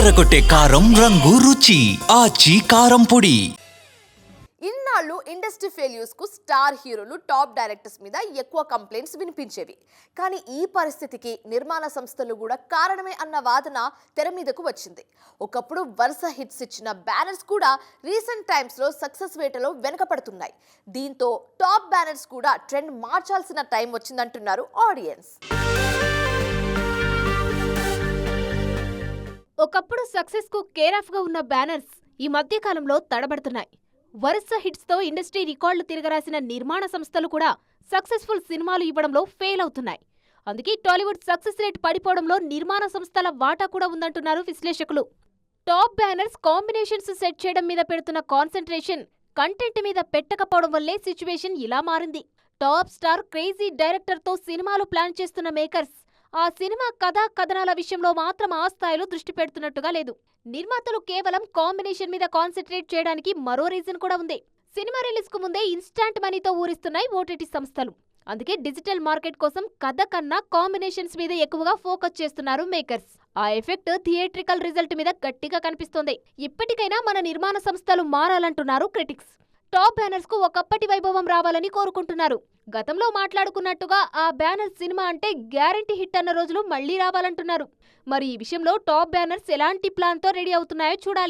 అదరగొట్టే కారం రంగు రుచి ఆచి కారం పొడి. ఇన్నాళ్ళు ఇండస్ట్రీ ఫెయిల్యూర్స్కు స్టార్ హీరోలు టాప్ డైరెక్టర్స్ మీద ఎక్కువ కంప్లైంట్స్ వినిపించేవి. కానీ ఈ పరిస్థితికి నిర్మాణ సంస్థలు కూడా కారణమే అన్న వాదన తెర మీదకు వచ్చింది. ఒకప్పుడు వరుస హిట్స్ ఇచ్చిన బ్యానర్స్ కూడా రీసెంట్ టైమ్స్లో సక్సెస్ వేటలో వెనకపడుతున్నాయి దీంతో టాప్ బ్యానర్స్ కూడా ట్రెండ్ మార్చాల్సిన టైం వచ్చిందంటున్నారు ఆడియన్స్. ఒకప్పుడు సక్సెస్కు కేరాఫ్గా ఉన్న బ్యానర్స్ ఈ మధ్య కాలంలో తడబడుతున్నాయి. వరుస హిట్స్తో ఇండస్ట్రీ రికార్డులు తిరగరాసిన నిర్మాణ సంస్థలు కూడా సక్సెస్ఫుల్ సినిమాలు ఇవ్వడంలో ఫెయిల్ అవుతున్నాయి. అందుకే టాలీవుడ్ సక్సెస్ రేట్ పడిపోవడంలో నిర్మాణ సంస్థల వాటా కూడా ఉందంటున్నారు విశ్లేషకులు. టాప్ బ్యానర్స్ కాంబినేషన్స్ సెట్ చేయడం మీద పెడుతున్న కాన్సన్ట్రేషన్ కంటెంట్ మీద పెట్టకపోవడం వల్లే సిచ్యువేషన్ ఇలా మారింది. టాప్ స్టార్ క్రేజీ డైరెక్టర్తో సినిమాలు ప్లాన్ చేస్తున్న మేకర్స్ ఆ సినిమా కథా కథనాల విషయంలో మాత్రం ఆ స్థాయిలో దృష్టి పెడుతున్నట్టుగా లేదు. నిర్మాతలు కేవలం కాంబినేషన్ మీద కాన్సన్ట్రేట్ చేయడానికి మరో రీజన్ కూడా ఉంది. సినిమా రిలీజ్కు ముందే ఇన్స్టాంట్ మనీతో ఊరిస్తున్నాయి ఓటీటీ సంస్థలు. అందుకే డిజిటల్ మార్కెట్ కోసం కథ కన్నా కాంబినేషన్స్ మీద ఎక్కువగా ఫోకస్ చేస్తున్నారు మేకర్స్. ఆ ఎఫెక్ట్ థియేట్రికల్ రిజల్ట్ మీద గట్టిగా కనిపిస్తోంది. ఇప్పటికైనా మన నిర్మాణ సంస్థలు మారాలంటున్నారు క్రిటిక్స్. టాప్ బ్యానర్స్కు ఒకప్పటి వైభవం రావాలని కోరుకుంటున్నారు. గతంలో మాట్లాడుకున్నట్టుగా ఆ బ్యానర్ సినిమా అంటే గ్యారంటీ హిట్ అన్న రోజులు మళ్ళీ రావాలంటున్నారు. మరి ఈ విషయంలో టాప్ బ్యానర్స్ ఎలాంటి ప్లాన్తో రెడీ అవుతున్నాయో చూడాలి.